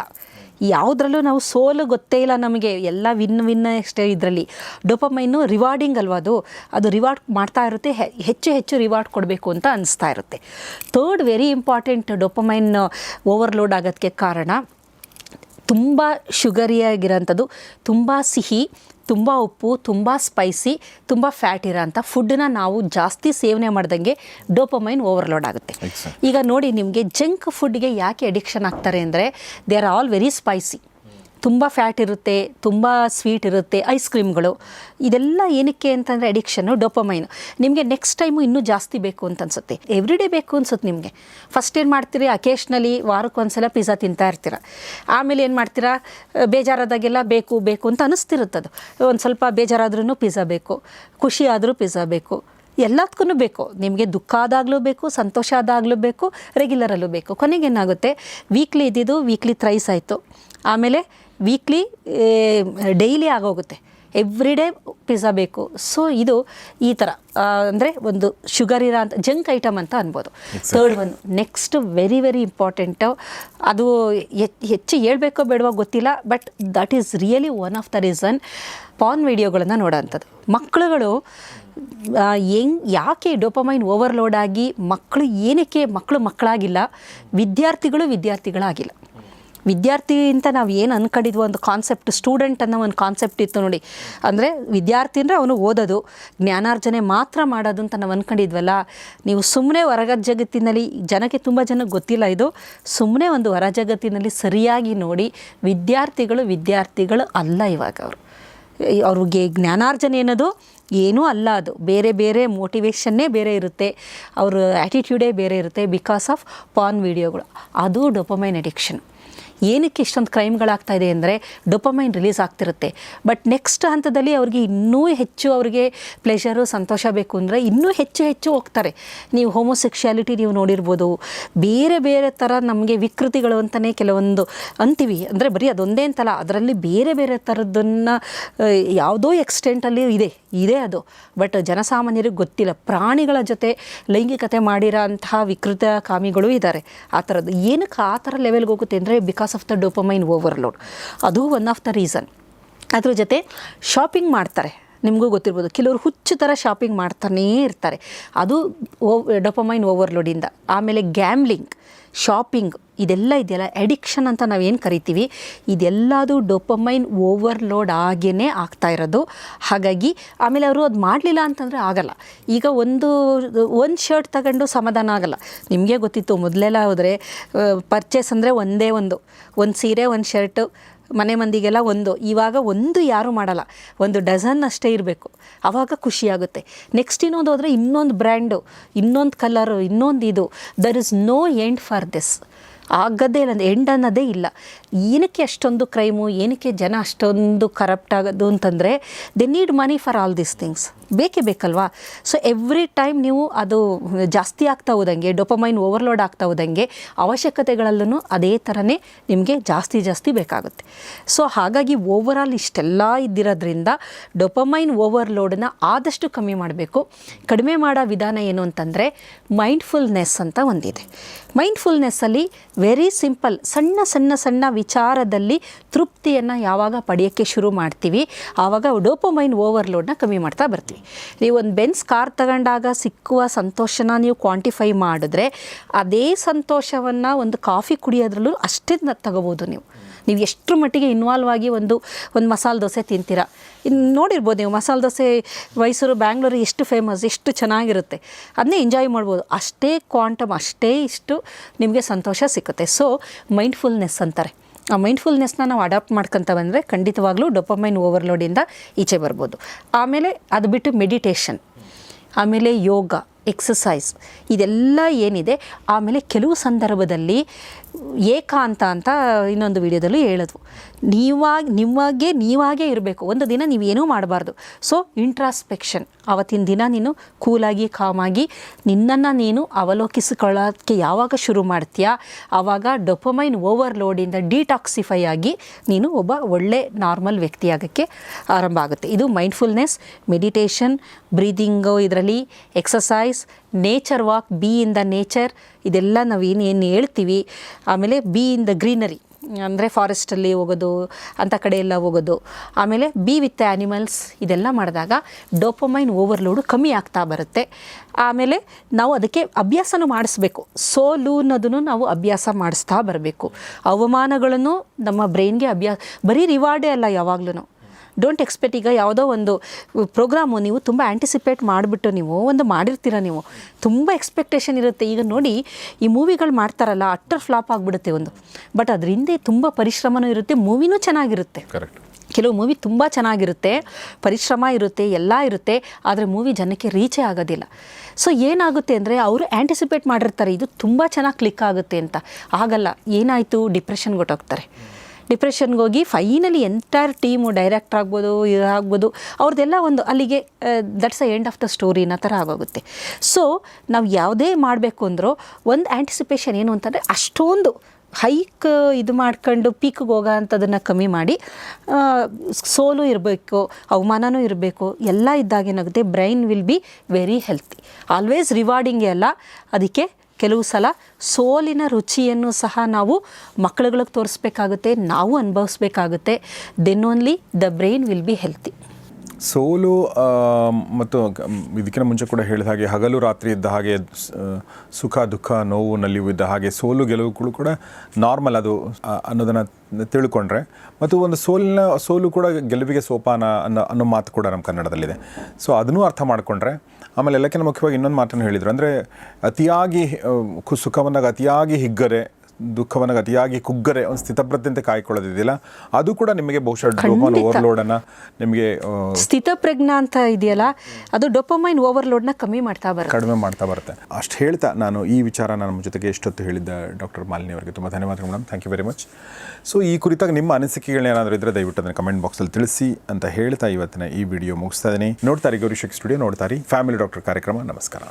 ಯಾವುದ್ರಲ್ಲೂ ನಾವು ಸೋಲು ಗೊತ್ತೇ ಇಲ್ಲ ನಮಗೆ. ಎಲ್ಲ ವಿನ್ ವಿನ್ ಅಷ್ಟೇ ಇದರಲ್ಲಿ. ಡೊಪಮೈನು ರಿವಾರ್ಡಿಂಗ್ ಅಲ್ವಾ ಅದು? ಅದು ರಿವಾರ್ಡ್ ಮಾಡ್ತಾ ಇರುತ್ತೆ ಹೆಚ್ಚು ಹೆಚ್ಚು ರಿವಾರ್ಡ್ ಕೊಡಬೇಕು ಅಂತ ಅನಿಸ್ತಾ ಇರುತ್ತೆ. Third very important dopamine overload ಆಗೋದಕ್ಕೆ ಕಾರಣ ತುಂಬ ಶುಗರಿಯಾಗಿರೋಂಥದ್ದು ತುಂಬ ಸಿಹಿ ತುಂಬ ಉಪ್ಪು ತುಂಬ ಸ್ಪೈಸಿ ತುಂಬ ಫ್ಯಾಟ್ ಇರೋಂಥ ಫುಡ್ಡನ್ನ ನಾವು ಜಾಸ್ತಿ ಸೇವನೆ ಮಾಡ್ದಂಗೆ ಡೋಪಮೈನ್ ಓವರ್ಲೋಡ್ ಆಗುತ್ತೆ. ಈಗ ನೋಡಿ ನಿಮಗೆ ಜಂಕ್ ಫುಡ್ಗೆ ಯಾಕೆ ಅಡಿಕ್ಷನ್ ಆಗ್ತಾರೆ ಅಂದರೆ they are all very spicy ತುಂಬ ಫ್ಯಾಟ್ ಇರುತ್ತೆ, ತುಂಬ ಸ್ವೀಟ್ ಇರುತ್ತೆ ಐಸ್ ಕ್ರೀಮ್ಗಳು ಇದೆಲ್ಲ ಏನಕ್ಕೆ ಅಂತಂದರೆ ಅಡಿಕ್ಷನ್ನು ಡೊಪಮೈನ್ ನಿಮಗೆ ನೆಕ್ಸ್ಟ್ ಟೈಮು ಇನ್ನೂ ಜಾಸ್ತಿ ಬೇಕು ಅಂತ ಅನ್ಸುತ್ತೆ. ಎವ್ರಿ ಡೇ ಬೇಕು ಅನ್ಸುತ್ತೆ ನಿಮಗೆ. ಫಸ್ಟ್ ಏನು ಮಾಡ್ತೀರಿ? ಅಕೇಶ್ನಲಿ ವಾರಕ್ಕೊಂದ್ಸಲ ಪಿಜ್ಜಾ ತಿಂತಾ ಇರ್ತೀರ. ಆಮೇಲೆ ಏನು ಮಾಡ್ತೀರಾ? ಬೇಜಾರಾದಾಗೆಲ್ಲ ಬೇಕು ಬೇಕು ಅಂತ ಅನಿಸ್ತಿರುತ್ತದು ಒಂದು ಸ್ವಲ್ಪ ಬೇಜಾರಾದ್ರೂ ಪಿಜ್ಜಾ ಬೇಕು ಖುಷಿ ಆದರೂ ಪಿಜ್ಜಾ ಬೇಕು. ಎಲ್ಲದಕ್ಕೂ ಬೇಕು. ನಿಮಗೆ ದುಃಖ ಆದಾಗಲೂ ಬೇಕು, ಸಂತೋಷ ಆದಾಗಲೂ ಬೇಕು ರೆಗ್ಯುಲರಲ್ಲೂ ಬೇಕು. ಕೊನೆಗೆ ಏನಾಗುತ್ತೆ? ವೀಕ್ಲಿ ಇದ್ದಿದ್ದು ವೀಕ್ಲಿ ಥ್ರೈಸ್ ಆಯಿತು. ಆಮೇಲೆ ವೀಕ್ಲಿ ಡೈಲಿ ಆಗೋಗುತ್ತೆ. ಎವ್ರಿ ಡೇ ಪಿಜ್ಜಾ ಬೇಕು. ಸೊ ಇದು ಈ ಥರ ಅಂದರೆ ಒಂದು ಶುಗರ್ ಇರೋ ಅಂತ ಜಂಕ್ ಐಟಮ್ ಅಂತ ಅನ್ಬೋದು. ಥರ್ಡ್ ಒಂದು ನೆಕ್ಸ್ಟ್ ವೆರಿ ವೆರಿ ಇಂಪಾರ್ಟೆಂಟು ಅದು ಹೆಚ್- ಹೆಚ್ಚು ಹೇಳಬೇಕೋ ಬೇಡವೋ ಗೊತ್ತಿಲ್ಲ but that is really one of the reason porn ವಿಡಿಯೋಗಳನ್ನು ನೋಡೋವಂಥದ್ದು ಮಕ್ಕಳುಗಳು ಹೆಂಗ್ ಯಾಕೆ ಡೋಪಮೈನ್ ಓವರ್ಲೋಡ್ ಆಗಿ ಮಕ್ಕಳು ಏನಕ್ಕೆ ಮಕ್ಕಳು ಮಕ್ಕಳಾಗಿಲ್ಲ ವಿದ್ಯಾರ್ಥಿಗಳು ವಿದ್ಯಾರ್ಥಿಗಳಾಗಿಲ್ಲ. ವಿದ್ಯಾರ್ಥಿ ಅಂತ ನಾವು ಏನು ಅನ್ಕೊಂಡಿದ್ವು ಒಂದು ಕಾನ್ಸೆಪ್ಟ್ ಸ್ಟೂಡೆಂಟ್ ಅನ್ನೋ ಒಂದು ಕಾನ್ಸೆಪ್ಟ್ ಇತ್ತು ನೋಡಿ. ಅಂದರೆ ವಿದ್ಯಾರ್ಥಿ ಅಂದರೆ ಅವನು ಓದೋದು, ಜ್ಞಾನಾರ್ಜನೆ ಮಾತ್ರ ಮಾಡೋದು ಅಂತ ನಾವು ಅನ್ಕೊಂಡಿದ್ವಲ್ಲ. ನೀವು ಸುಮ್ಮನೆ ಹೊರಗ ಜಗತ್ತಿನಲ್ಲಿ, ಜನಕ್ಕೆ ತುಂಬ ಜನಕ್ಕೆ ಗೊತ್ತಿಲ್ಲ ಇದು ಸುಮ್ಮನೆ ಒಂದು ಹೊರ ಜಗತ್ತಿನಲ್ಲಿ ಸರಿಯಾಗಿ ನೋಡಿ, ವಿದ್ಯಾರ್ಥಿಗಳು ವಿದ್ಯಾರ್ಥಿಗಳು ಅಲ್ಲ ಇವಾಗ ಅವರು. ಅವ್ರಿಗೆ ಜ್ಞಾನಾರ್ಜನೆ ಅನ್ನೋದು ಏನೂ ಅಲ್ಲ ಅದು. ಬೇರೆ ಬೇರೆ ಮೋಟಿವೇಶನ್ನೇ ಬೇರೆ ಇರುತ್ತೆ. ಅವ್ರ ಆ್ಯಟಿಟ್ಯೂಡೇ ಬೇರೆ ಇರುತ್ತೆ ಬಿಕಾಸ್ ಆಫ್ ಪಾನ್ ವೀಡಿಯೋಗಳು ಅದು ಡೊಪಮೈನ್ ಅಡಿಕ್ಷನ್ ಏನಕ್ಕೆ ಇಷ್ಟೊಂದು ಕ್ರೈಮ್ಗಳಾಗ್ತಾ ಇದೆ ಅಂದರೆ ಡೊಪಮೈನ್ ರಿಲೀಸ್ ಆಗ್ತಿರುತ್ತೆ. ಬಟ್ ನೆಕ್ಸ್ಟ್ ಹಂತದಲ್ಲಿ ಅವ್ರಿಗೆ ಇನ್ನೂ ಹೆಚ್ಚು ಅವರಿಗೆ ಪ್ಲೆಷರು ಸಂತೋಷ ಬೇಕು ಅಂದರೆ ಇನ್ನೂ ಹೆಚ್ಚು ಹೆಚ್ಚು ಹೋಗ್ತಾರೆ. ನೀವು ಹೋಮೋಸೆಕ್ಷುಯಾಲಿಟಿ ನೀವು ನೋಡಿರ್ಬೋದು. ಬೇರೆ ಬೇರೆ ಥರ ನಮಗೆ ವಿಕೃತಿಗಳು ಅಂತಲೇ ಕೆಲವೊಂದು ಅಂತೀವಿ. ಅಂದರೆ ಬರೀ ಅದೊಂದೇ ಅಂತಲ್ಲ, ಅದರಲ್ಲಿ ಬೇರೆ ಬೇರೆ ಥರದ್ದನ್ನು ಯಾವುದೋ ಎಕ್ಸ್ಟೆಂಟಲ್ಲಿ ಇದೆ. ಇದೆ ಅದು. ಬಟ್ ಜನಸಾಮಾನ್ಯರಿಗೆ ಗೊತ್ತಿಲ್ಲ. ಪ್ರಾಣಿಗಳ ಜೊತೆ ಲೈಂಗಿಕತೆ ಮಾಡಿರೋ ಅಂತಹ ವಿಕೃತ ಕಾಮಿಗಳು ಇದ್ದಾರೆ. ಆ ಥರದ್ದು ಏನಕ್ಕೆ ಆ ಥರ ಲೆವೆಲ್ಗೆ ಹೋಗುತ್ತೆ ಅಂದರೆ because of the dopamine overload ಅದು ಒನ್ ಆಫ್ ದ ರೀಸನ್ ಅದ್ರ ಜೊತೆ ಶಾಪಿಂಗ್ ಮಾಡ್ತಾರೆ. ನಿಮಗೂ ಗೊತ್ತಿರ್ಬೋದು. ಕೆಲವರು ಹುಚ್ಚು ಥರ ಶಾಪಿಂಗ್ ಮಾಡ್ತಾನೇ ಇರ್ತಾರೆ. ಅದು ಓ ಡೊಪಮೈನ್ ಓವರ್ಲೋಡಿಂದ ಆಮೇಲೆ ಗ್ಯಾಮ್ಲಿಂಗ್ ಶಾಪಿಂಗ್ ಇದೆಲ್ಲ ಇದೆಯಲ್ಲ ಅಡಿಕ್ಷನ್ ಅಂತ ನಾವೇನು ಕರಿತೀವಿ? ಇದೆಲ್ಲದು ಡೊಪಮೈನ್ ಓವರ್ಲೋಡ್ ಆಗೇ ಆಗ್ತಾ ಇರೋದು. ಹಾಗಾಗಿ, ಆಮೇಲೆ ಅವರು ಅದು ಮಾಡಲಿಲ್ಲ ಅಂತಂದರೆ ಆಗಲ್ಲ. ಈಗ ಒಂದು ಒಂದು ಶರ್ಟ್ ತಗೊಂಡು ಸಮಾಧಾನ ಆಗಲ್ಲ. ನಿಮಗೆ ಗೊತ್ತಿತ್ತು, ಮೊದಲೆಲ್ಲ ಹೋದರೆ ಪರ್ಚೇಸ್ ಅಂದರೆ ಒಂದೇ ಒಂದು. ಒಂದು ಸೀರೆ, ಒಂದು ಶರ್ಟು ಮನೆ ಮಂದಿಗೆಲ್ಲ ಒಂದು. ಇವಾಗ ಒಂದು ಯಾರೂ ಮಾಡಲ್ಲ. ಒಂದು ಡಜನ್ ಅಷ್ಟೇ ಇರಬೇಕು. ಆವಾಗ ಖುಷಿಯಾಗುತ್ತೆ. ನೆಕ್ಸ್ಟ್ ಇನ್ನೊಂದು ಹೋದರೆ ಇನ್ನೊಂದು ಬ್ರ್ಯಾಂಡು ಇನ್ನೊಂದು ಕಲರು ಇನ್ನೊಂದು ಇದು. There is no end for this ಆಗದೇ ಇಲ್ಲ ಎಂಡ್ ಅನ್ನೋದೇ ಇಲ್ಲ. ಏನಕ್ಕೆ ಅಷ್ಟೊಂದು ಕ್ರೈಮು ಏನಕ್ಕೆ ಜನ ಅಷ್ಟೊಂದು ಕರಪ್ಟ್ ಆಗೋದು ಅಂತಂದರೆ they need money for all these things ಬೇಕೇ ಬೇಕಲ್ವಾ? ಸೊ ಎವ್ರಿ ಟೈಮ್ ನೀವು ಅದು ಜಾಸ್ತಿ ಆಗ್ತಾ ಹೋದಂಗೆ ಡೊಪಮೈನ್ ಓವರ್ಲೋಡ್ ಆಗ್ತಾ ಹೋದಂಗೆ ಅವಶ್ಯಕತೆಗಳಲ್ಲೂ ಅದೇ ಥರನೇ ನಿಮಗೆ ಜಾಸ್ತಿ ಜಾಸ್ತಿ ಬೇಕಾಗುತ್ತೆ. ಸೊ ಹಾಗಾಗಿ ಓವರಾಲ್ ಇಷ್ಟೆಲ್ಲ ಇದ್ದಿರೋದ್ರಿಂದ ಡೊಪಮೈನ್ ಓವರ್ಲೋಡನ್ನ ಆದಷ್ಟು ಕಮ್ಮಿ ಮಾಡಬೇಕು. ಕಡಿಮೆ ಮಾಡೋ ವಿಧಾನ ಏನು ಅಂತಂದರೆ ಮೈಂಡ್ಫುಲ್ನೆಸ್ ಅಂತ ಒಂದಿದೆ. ಮೈಂಡ್ಫುಲ್ನೆಸ್ಸಲ್ಲಿ ವೆರಿ ಸಿಂಪಲ್ ಸಣ್ಣ ಸಣ್ಣ ಸಣ್ಣ ವಿಚಾರದಲ್ಲಿ ತೃಪ್ತಿಯನ್ನು ಯಾವಾಗ ಪಡೆಯೋಕ್ಕೆ ಶುರು ಮಾಡ್ತೀವಿ, ಆವಾಗ ಡೋಪಮೈನ್ ಓವರ್ಲೋಡ್ನ ಕಮ್ಮಿ ಮಾಡ್ತಾ ಬರ್ತೀವಿ. ನೀವು ಒಂದು ಬೆನ್ಸ್ ಕಾರ್ ತಗೊಂಡಾಗ ಸಿಕ್ಕುವ ಸಂತೋಷನ ನೀವು ಕ್ವಾಂಟಿಫೈ ಮಾಡಿದ್ರೆ ಅದೇ ಸಂತೋಷವನ್ನು ಒಂದು ಕಾಫಿ ಕುಡಿಯೋದ್ರಲ್ಲೂ ಅಷ್ಟೇ ನ- ತಗೋಬೋದು ನೀವು. ನೀವು ಎಷ್ಟರ ಮಟ್ಟಿಗೆ ಇನ್ವಾಲ್ವ್ ಆಗಿ ಒಂದು ಒಂದು ಮಸಾಲೆ ದೋಸೆ ತಿಂತೀರಾ? ಇನ್ನು ನೋಡಿರ್ಬೋದು ನೀವು ಮಸಾಲೆ ದೋಸೆ ಮೈಸೂರು, ಬ್ಯಾಂಗ್ಳೂರು ಎಷ್ಟು ಫೇಮಸ್ ಎಷ್ಟು ಚೆನ್ನಾಗಿರುತ್ತೆ. ಅದನ್ನೇ ಎಂಜಾಯ್ ಮಾಡ್ಬೋದು. ಅಷ್ಟೇ ಕ್ವಾಂಟಮ್ ಅಷ್ಟೇ ಇಷ್ಟು ನಿಮಗೆ ಸಂತೋಷ ಸಿಗುತ್ತೆ ಸೊ ಮೈಂಡ್ಫುಲ್ನೆಸ್ ಅಂತಾರೆ. ಮೈಂಡ್ಫುಲ್ನೆಸ್ನ ನಾವು ಅಡಾಪ್ಟ್ ಮಾಡ್ಕೊತ ಬಂದರೆ ಖಂಡಿತವಾಗ್ಲೂ ಡೊಪಮೈನ್ ಓವರ್ಲೋಡಿಂದ ಈಚೆ ಬರ್ಬೋದು. ಆಮೇಲೆ ಅದು ಬಿಟ್ಟು ಮೆಡಿಟೇಷನ್ ಆಮೇಲೆ ಯೋಗ ಎಕ್ಸಸೈಸ್ ಇದೆಲ್ಲ ಏನಿದೆ? ಆಮೇಲೆ ಕೆಲವು ಸಂದರ್ಭದಲ್ಲಿ ಏಕಾಂತ ಅಂತ ಇನ್ನೊಂದು ವಿಡಿಯೋದಲ್ಲೂ ಹೇಳಿದ್ವು. ನೀವಾಗಿ ನಿಮಗೆ ನೀವಾಗೇ ಇರಬೇಕು. ಒಂದು ದಿನ ನೀವೇನೂ ಮಾಡಬಾರ್ದು. ಸೊ ಇಂಟ್ರಾಸ್ಪೆಕ್ಷನ್ ಆವತ್ತಿನ ದಿನ ನೀನು ಕೂಲಾಗಿ, ಕಾಮಾಗಿ ನಿನ್ನನ್ನು ನೀನು ಅವಲೋಕಿಸಿಕೊಳ್ಳೋಕ್ಕೆ ಯಾವಾಗ ಶುರು ಮಾಡ್ತೀಯಾ? ಆವಾಗ ಡೊಪಮೈನ್ ಓವರ್ಲೋಡಿಂದ ಡಿಟಾಕ್ಸಿಫೈ ಆಗಿ ನೀನು ಒಬ್ಬ ಒಳ್ಳೆ ನಾರ್ಮಲ್ ವ್ಯಕ್ತಿಯಾಗಕ್ಕೆ ಆರಂಭ ಆಗುತ್ತೆ. ಇದು ಮೈಂಡ್ಫುಲ್ನೆಸ್, ಮೆಡಿಟೇಷನ್, ಬ್ರೀದಿಂಗು ಇದರಲ್ಲಿ exercise nature walk, be in the nature, ಇದೆಲ್ಲ ನಾವು ಏನು ಏನು ಹೇಳ್ತೀವಿ ಆಮೇಲೆ ಬಿ ಇನ್ ದ ಗ್ರೀನರಿ, ಅಂದರೆ ಫಾರೆಸ್ಟಲ್ಲಿ ಹೋಗೋದು ಅಂಥ ಕಡೆ ಎಲ್ಲ ಹೋಗೋದು. ಆಮೇಲೆ ಬಿ ವಿತ್ ಆ್ಯನಿಮಲ್ಸ್ ಇದೆಲ್ಲ ಮಾಡಿದಾಗ ಡೋಪಮೈನ್ ಓವರ್ಲೋಡು ಕಮ್ಮಿ ಆಗ್ತಾ ಬರುತ್ತೆ. ಆಮೇಲೆ ನಾವು ಅದಕ್ಕೆ ಅಭ್ಯಾಸನೂ ಮಾಡಿಸ್ಬೇಕು. ಸೋಲು ಅನ್ನೋದನ್ನು ನಾವು ಅಭ್ಯಾಸ ಮಾಡಿಸ್ತಾ ಬರಬೇಕು. ಅವಮಾನಗಳನ್ನು ನಮ್ಮ ಬ್ರೈನ್ಗೆ ಅಭ್ಯಾಸ ಬರೀ ರಿವಾರ್ಡೇ ಅಲ್ಲ ಯಾವಾಗ್ಲೂ ಡೋಂಟ್ ಎಕ್ಸ್ಪೆಕ್ಟ್ ಈಗ ಯಾವುದೋ ಒಂದು ಪ್ರೋಗ್ರಾಮು ನೀವು ತುಂಬ ಆ್ಯಂಟಿಸಿಪೇಟ್ ಮಾಡಿಬಿಟ್ಟು ನೀವು ಒಂದು ಮಾಡಿರ್ತೀರ ನೀವು. ತುಂಬ ಎಕ್ಸ್ಪೆಕ್ಟೇಷನ್ ಇರುತ್ತೆ. ಈಗ ನೋಡಿ ಈ ಮೂವಿಗಳು ಮಾಡ್ತಾರಲ್ಲ ಅಟ್ಟರ್ ಫ್ಲಾಪ್ ಆಗಿಬಿಡುತ್ತೆ ಒಂದು. ಬಟ್ ಅದ್ರ ಹಿಂದೆ ತುಂಬ ಪರಿಶ್ರಮನೂ ಇರುತ್ತೆ ಮೂವಿನೂ ಚೆನ್ನಾಗಿರುತ್ತೆ. ಕರೆಕ್ಟ್ ಕೆಲವು ಮೂವಿ ತುಂಬ ಚೆನ್ನಾಗಿರುತ್ತೆ ಪರಿಶ್ರಮ ಇರುತ್ತೆ ಎಲ್ಲ ಇರುತ್ತೆ ಆದರೆ ಮೂವಿ ಜನಕ್ಕೆ ರೀಚೇ ಆಗೋದಿಲ್ಲ. ಸೊ ಏನಾಗುತ್ತೆ ಅಂದರೆ ಅವರು ಆ್ಯಂಟಿಸಿಪೇಟ್ ಮಾಡಿರ್ತಾರೆ ಇದು ತುಂಬ ಚೆನ್ನಾಗಿ ಕ್ಲಿಕ್ ಆಗುತ್ತೆ ಅಂತ. ಆಗಲ್ಲ ಏನಾಯಿತು? ಡಿಪ್ರೆಷನ್ಗೆ ಹೊಟ್ಟೋಗ್ತಾರೆ ಡಿಪ್ರೆಷನ್ಗೆ ಹೋಗಿ ಫೈನಲಿ ಎಂಟೈರ್ ಟೀಮು ಡೈರೆಕ್ಟರ್ ಆಗ್ಬೋದು ಇದಾಗ್ಬೋದು ಅವ್ರದ್ದೆಲ್ಲ ಒಂದು ಅಲ್ಲಿಗೆ that's a end of the story ಅನ್ನೋ ಥರ ಆಗೋಗುತ್ತೆ. ಸೊ ನಾವು ಯಾವುದೇ ಮಾಡಬೇಕು ಅಂದರೂ ಒಂದು ಆ್ಯಂಟಿಸಿಪೇಷನ್ ಏನು ಅಂತಂದರೆ ಅಷ್ಟೊಂದು ಹೈಕ್ ಇದು ಮಾಡ್ಕೊಂಡು ಪೀಕ್ಗೆ ಹೋಗೋ ಅಂಥದನ್ನು ಕಮ್ಮಿ ಮಾಡಿ ಸೋಲು ಇರಬೇಕು, ಅವಮಾನನೂ ಇರಬೇಕು, ಎಲ್ಲ ಇದ್ದಾಗ ಏನಾಗುತ್ತೆ brain will be very healthy always ರಿವಾರ್ಡಿಂಗೇ ಅಲ್ಲ, ಅದಕ್ಕೆ ಕೆಲವು ಸಲ ಸೋಲಿನ ರುಚಿಯನ್ನು ಸಹ ನಾವು ಮಕ್ಕಳುಗಳಿಗೆ ತೋರಿಸ್ಬೇಕಾಗುತ್ತೆ, ನಾವು ಅನುಭವಿಸ್ಬೇಕಾಗುತ್ತೆ. Then only the brain will be healthy ಸೋಲು ಮತ್ತು ಇದಕ್ಕಿಂತ ಮುಂಚೆ ಕೂಡ ಹೇಳಿದ ಹಾಗೆ ಹಗಲು ರಾತ್ರಿ ಇದ್ದ ಹಾಗೆ ಸುಖ, ದುಃಖ, ನೋವು, ನಲಿವು ಇದ್ದ ಹಾಗೆ ಸೋಲು ಗೆಲುವುಗಳು ಕೂಡ ನಾರ್ಮಲ್ ಅದು ಅನ್ನೋದನ್ನು ತಿಳ್ಕೊಂಡ್ರೆ. ಮತ್ತು ಒಂದು ಸೋಲಿನ, ಸೋಲು ಕೂಡ ಗೆಲುವಿಗೆ ಸೋಪಾನ ಅನ್ನೋ ಅನ್ನೋ ಮಾತು ಕೂಡ ನಮ್ಮ ಕನ್ನಡದಲ್ಲಿದೆ. ಸೊ ಅದನ್ನೂ ಅರ್ಥ ಮಾಡಿಕೊಂಡ್ರೆ, ಆಮೇಲೆ ಎಲ್ಲಕ್ಕಿಂತ ಮುಖ್ಯವಾಗಿ ಇನ್ನೊಂದು ಮಾತನ್ನು ಹೇಳಿದರು. ಅಂದರೆ ಅತಿಯಾಗಿ ಸುಖವನ್ನಾಗ ಅತಿಯಾಗಿ ಹಿಗ್ಗರೆ ದುಃಖವನ್ನು ಅತಿಯಾಗಿ ಕುಗ್ಗರೆ ಒಂದು ಸ್ಥಿತಪ್ರಜ್ಞತೆ ಕಾಯ್ಕೊಳ್ಳೋದಿದೆಯಲ್ಲ ಅದು ಕೂಡ ನಿಮಗೆ ಬಹುಶಃ ಡೋಪಮೈನ್ ಓವರ್ಲೋಡನ್ನು ನಿಮಗೆ ಸ್ಥಿತಪ್ರಜ್ಞ ಅಂತ ಇದೆಯಲ್ಲ ಅದು ಡೊಪಮೈನ್ ಓವರ್ಲೋಡ್ನ ಕಮ್ಮಿ ಮಾಡ್ತಾ ಬರುತ್ತೆ. ಕಡಿಮೆ ಮಾಡ್ತಾ ಬರುತ್ತೆ. ಅಷ್ಟು ಹೇಳ್ತಾ ನಾನು ಈ ವಿಚಾರ ನಮ್ಮ ಜೊತೆಗೆ ಎಷ್ಟೊತ್ತು ಹೇಳಿದ್ದ ಡಾಕ್ಟರ್ ಮಾಲಿನಿ ಅವರಿಗೆ ತುಂಬ ಧನ್ಯವಾದಗಳು madam. Thank you very much so ಈ ಕುರಿತಾಗಿ ನಿಮ್ಮ ಅನಿಸಿಕೆಗಳನ್ನ ಏನಾದರೂ ಇದ್ದರೆ ದಯವಿಟ್ಟು ಅದನ್ನು ಕಮೆಂಟ್ ಬಾಕ್ಸಲ್ಲಿ ತಿಳಿಸಿ ಅಂತ ಹೇಳ್ತಾ ಇವತ್ತಿನ ಈ ವಿಡಿಯೋ ಮುಗಿಸ್ತಾ ಇದ್ದೀನಿ. ನೋಡ್ತಾರೆ ಗೌರಿಶಕ್ ಸ್ಟುಡಿಯೋ ನೋಡ್ತಾರೆ ಫ್ಯಾಮಿಲಿ ಡಾಕ್ಟರ್ ಕಾರ್ಯಕ್ರಮ ನಮಸ್ಕಾರ.